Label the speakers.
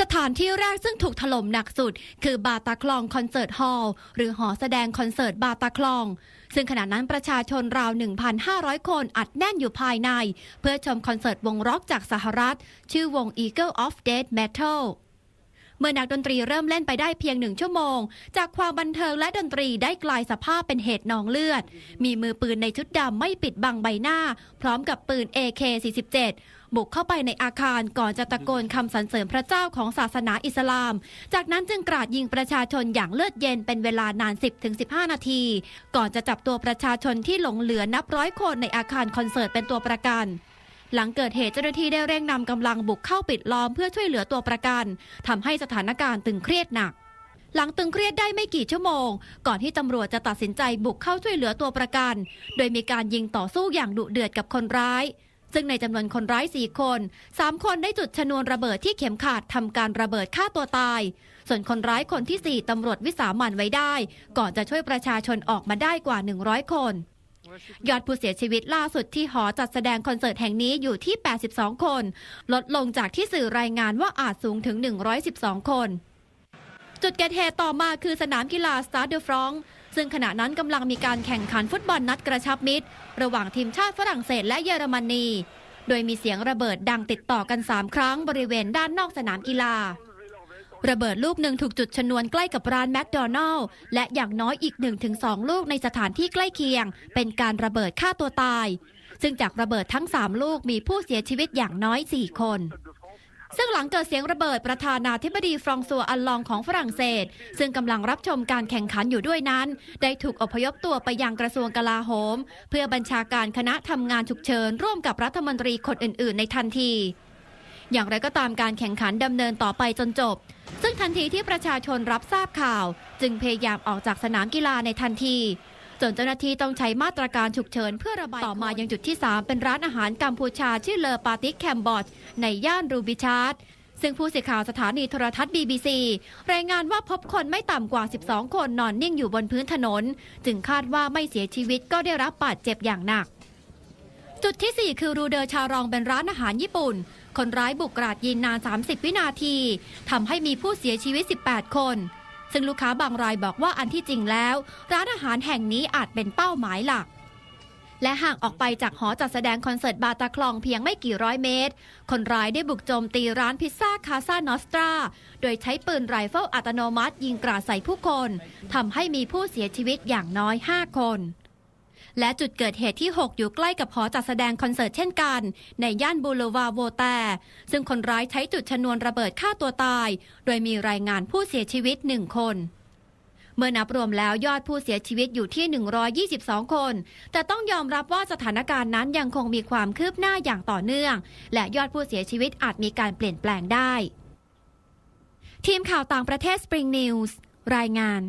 Speaker 1: สถานที่แรกซึ่งถูกถล่มหนักสุด คือบาตาคลองคอนเสิร์ตฮอลล์หรือหอแสดงคอนเสิร์ตบาตาคลอง ซึ่งขณะนั้นประชาชนราว 1,500 คนอัดแน่นอยู่ภายใน เพื่อชมคอนเสิร์ตวงร็อกจากสหรัฐ ชื่อวง Eagle of Death Metal เมื่อนักดนตรีเริ่มเล่นไปได้เพียงหนึ่งชั่วโมง จากความบันเทิงและดนตรีได้กลายสภาพเป็นเหตุนองเลือด มีมือปืนในชุดดำไม่ปิดบังใบหน้า พร้อมกับปืน AK-47 บุกเข้าไปในอาคารก่อนจะตะโกนคำสรรเสริญพระเจ้าของศาสนาอิสลาม จากนั้นจึงกราดยิงประชาชนอย่างเลือดเย็นเป็นเวลานาน 10-15 นาที ก่อนจะจับตัวประชาชนที่หลงเหลือนับร้อยคนในอาคารคอนเสิร์ตเป็นตัวประกัน หลังเกิดเหตุเจ้าหน้าที่ได้เร่งนำกำลังบุกเข้าปิดล้อมเพื่อช่วยเหลือตัวประกันทำให้สถานการณ์ตึงเครียดหนัก หลังตึงเครียดได้ไม่กี่ชั่วโมง ก่อนที่ตำรวจจะตัดสินใจบุกเข้าช่วยเหลือตัวประกัน โดยมีการยิงต่อสู้อย่างดุเดือดกับคนร้าย ซึ่งในจำนวนคนร้าย4คน3คนได้จุดชนวนระเบิดที่เข็มขัดทำการระเบิดฆ่าตัวตาย ส่วนคนร้ายคนที่4ตำรวจวิสามันไว้ได้ ก่อนจะช่วยประชาชนออกมาได้กว่า 100 คน ยอดผู้เสียชีวิตล่าสุดที่หอจัดแสดงคอนเสิร์ตแห่งนี้อยู่ที่ 82 คน ลดลงจากที่สื่อรายงานว่าอาจสูงถึง 112 คน จุดเกิดเหตุต่อมาคือสนามกีฬาสตาร์เดฟรองซึ่งขณะนั้นกำลังมีการแข่งขันฟุตบอลนัดกระชับมิตร ระหว่างทีมชาติฝรั่งเศสและเยอรมนี โดยมีเสียงระเบิดดังติดต่อกัน 3 ครั้งบริเวณด้านนอกสนามกีฬา ระเบิดลูกหนึ่งถูกจุดชนวนใกล้กับร้านแมคโดนัลล์และอย่างน้อยอีก 1-2 ลูกในสถานที่ใกล้เคียง เป็นการระเบิดฆ่าตัวตาย ซึ่งจากระเบิดทั้ง 3 ลูกมีผู้เสียชีวิตอย่างน้อย 4 คน ซึ่งหลังเกิดเสียงระเบิดประธานาธิบดีฟรองซัวอัลลองของฝรั่งเศส ซึ่งกำลังรับชมการแข่งขันอยู่ด้วยนั้น ได้ถูกอพยพตัวไปยังกระทรวงกลาโหม เพื่อบัญชาการคณะทำงานฉุกเฉินร่วมกับรัฐมนตรีคนอื่น ๆ ในทันที อย่างไรก็ตามการแข่งขันดำเนินต่อไปจนจบ ซึ่งทันทีที่ประชาชนรับทราบข่าว จึงพยายามออกจากสนามกีฬาในทันที จนเจ้าหน้าที่ต้องใช้มาตรการฉุกเฉินเพื่อระบายต่อมายังจุดที่ 3 เป็นร้านอาหารกัมพูชาชื่อเลอปาติกแคมบอดในย่านรูบิชาร์ดซึ่งผู้สื่อข่าวสถานีโทรทัศน์ BBC รายงานว่าพบคนไม่ต่ำกว่า 12 คนนอนนิ่งอยู่บนพื้นถนน จึงคาดว่าไม่เสียชีวิตก็ได้รับบาดเจ็บอย่างหนัก จุดที่ 4 คือรูเดอร์ชารองเป็นร้านอาหารญี่ปุ่น คนร้ายบุกกราดยิงนาน 30 วินาทีทำให้มีผู้เสียชีวิต 18 คน ซึ่งลูกค้าบางรายบอกว่าอันที่จริงแล้ว ร้านอาหารแห่งนี้อาจเป็นเป้าหมายหลัก และห่างออกไปจากหอจัดแสดงคอนเสิร์ตบาตาคลองเพียงไม่กี่ร้อยเมตร คนร้ายได้บุกโจมตีร้านพิซซ่าคาซานอสตรา โดยใช้ปืนไรเฟิลอัตโนมัติยิงกราดใส่ผู้คนทำให้มีผู้เสียชีวิตอย่างน้อย 5 คน และจุดเกิดเหตุที่ 6 อยู่ใกล้กับหอจัดแสดงคอนเสิร์ตเช่นกัน ในย่านบูเลวาโวแตซึ่งคนร้ายใช้จุดชนวนระเบิดฆ่าตัวตาย โดยมีรายงานผู้เสียชีวิต1คนเมื่อนับรวมแล้วยอดผู้เสียชีวิตอยู่ที่ 122 คน แต่ต้องยอมรับว่าสถานการณ์นั้นยังคงมีความคืบหน้าอย่างต่อเนื่อง และยอดผู้เสียชีวิตอาจมีการเปลี่ยนแปลงได้ ทีมข่าวต่างประเทศ Spring News รายงาน